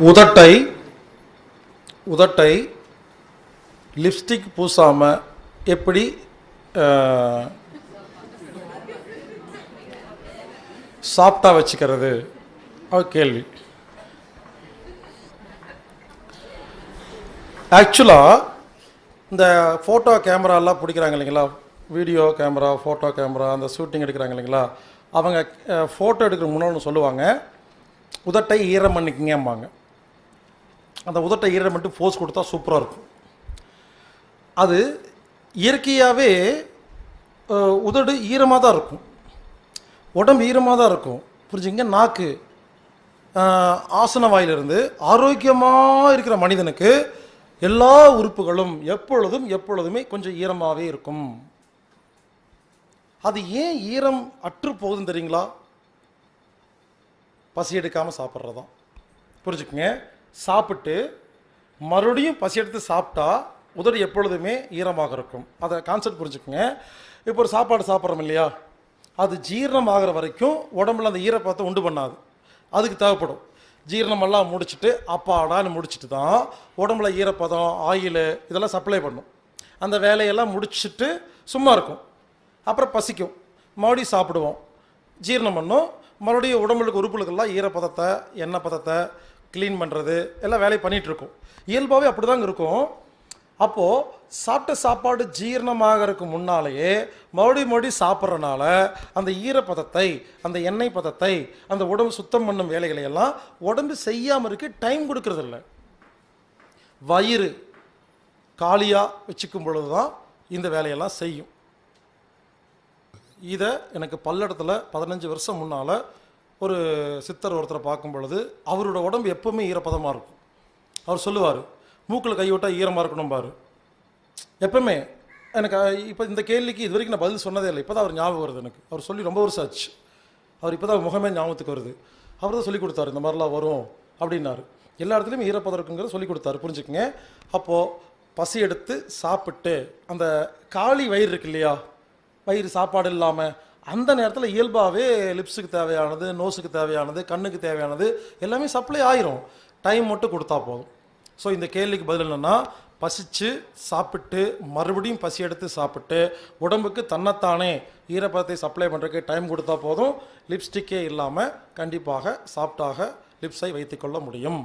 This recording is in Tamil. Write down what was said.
உதட்டை உதட்டை லிப்ஸ்டிக் பூசாமல் எப்படி அஹ், வச்சுக்கிறது? கேள்வி. ஆக்சுவலாக இந்த ஃபோட்டோ கேமராலாம் பிடிக்கிறாங்க இல்லைங்களா? வீடியோ கேமரா ஃபோட்டோ கேமரா அந்த ஷூட்டிங் எடுக்கிறாங்க இல்லைங்களா? அவங்க ஃபோட்டோ எடுக்கிற முன்னாடி சொல்லுவாங்க. உதட்டை ஈரம் பண்ணிக்கிங்கம்பாங்க. அந்த உதட்டை ஈரம் மட்டும் ஃபோர்ஸ் கொடுத்தா சூப்பராக இருக்கும். அது இயற்கையாகவே உதடு ஈரமாக தான் இருக்கும். உடம்பு ஈரமாக தான் இருக்கும். புரிஞ்சுங்க? நாக்கு ஆசன வாயிலிருந்து ஆரோக்கியமாக இருக்கிற மனிதனுக்கு எல்லா உறுப்புகளும் எப்பொழுதும் எப்பொழுதுமே கொஞ்சம் ஈரமாகவே இருக்கும். அது ஏன் ஈரம் அற்று போகுதுன்னு தெரியுங்களா? பசி எடுக்காமல் சாப்பிட்றதான் புரிஞ்சுக்குங்க? சாப்பிட்டு மறுபடியும் பசி எடுத்து சாப்பிட்டா உதடு எப்பொழுதுமே ஈரமாக இருக்கும். அதை கான்செப்ட் புரிஞ்சுக்கோங்க. இப்போ ஒரு சாப்பாடு சாப்பிட்றோம் இல்லையா? அது ஜீரணம் ஆகிற வரைக்கும் உடம்புல அந்த ஈரப்பதத்தை உண்டு பண்ணாது. அதுக்கு தேவைப்படும். ஜீரணமெல்லாம் முடிச்சுட்டு அப்பாடான்னு முடிச்சுட்டு தான் உடம்புல ஈரப்பதம் ஆயில் இதெல்லாம் சப்ளை பண்ணும். அந்த வேலையெல்லாம் முடிச்சுட்டு சும்மா இருக்கும். அப்புறம் பசிக்கும். மறுபடியும் சாப்பிடுவோம். ஜீரணம் பண்ணும். மறுபடியும் உடம்புக்கு உறுப்புகளுக்கெல்லாம் ஈரப்பதத்தை எண்ணெய் பதத்தை க்ளீன் பண்ணுறது எல்லாம் வேலையை பண்ணிட்டு இயல்பாகவே அப்படி தாங்க இருக்கும். அப்போது சாப்பிட்ட சாப்பாடு ஜீரணமாகறதுக்கு முன்னாலேயே மறுபடியும் மறுபடியும் சாப்பிட்றனால அந்த ஈரப்பதத்தை அந்த எண்ணெய் பதத்தை அந்த உடம்பு சுத்தம் பண்ணும் வேலைகளை எல்லாம் உடம்பு செய்யாமல் இருக்க டைம் கொடுக்கறதில்ல. வயிறு காலியாக வச்சுக்கும் பொழுது தான் இந்த வேலையெல்லாம் செய்யும். இதை எனக்கு பல்லடத்தில் பதினஞ்சு வருஷம் முன்னால் ஒரு சித்தர் ஒருத்தரை பார்க்கும் பொழுது அவரோட உடம்பு எப்போவுமே ஈரப்பதமாக இருக்கும். அவர் சொல்லுவார் மூக்கில் கை விட்டால் ஈரமாக இருக்கணும் பாரு எப்பவுமே எனக்கு இப்போ இந்த கேள்விக்கு இது வரைக்கும் நான் பதில் சொன்னதே இல்லை. இப்போ தான் அவர் ஞாபகம் வருது எனக்கு. அவர் சொல்லி ரொம்ப வருஷம் ஆச்சு. அவர் இப்போ தான் முகமே ஞாபகத்துக்கு வருது. அவர் தான் சொல்லி கொடுத்தாரு இந்த மாதிரிலாம் வரும் அப்படின்னாரு. எல்லா இடத்துலையும் ஈரப்பதம் இருக்குங்கிறத சொல்லிக் கொடுத்தாரு. புரிஞ்சுக்கங்க. அப்போது பசி எடுத்து சாப்பிட்டு அந்த காளி வயிறு இருக்கு இல்லையா? வயிறு சாப்பாடு இல்லாமல் அந்த நேரத்தில் இயல்பாகவே லிப்ஸுக்கு தேவையானது நோஸுக்கு தேவையானது கண்ணுக்கு தேவையானது எல்லாமே சப்ளை ஆயிரும். டைம் மட்டும் கொடுத்தா போதும். ஸோ இந்த கேள்விக்கு பதில் என்னென்னா பசிச்சு சாப்பிட்டு மறுபடியும் பசி எடுத்து சாப்பிட்டு உடம்புக்கு தன்னைத்தானே ஈரப்பதத்தை சப்ளை பண்ணுறதுக்கு டைம் கொடுத்தா போதும். லிப்ஸ்டிக்கே இல்லாமல் கண்டிப்பாக சாப்பிட்டாக லிப்ஸை வைத்துக்கொள்ள முடியும்.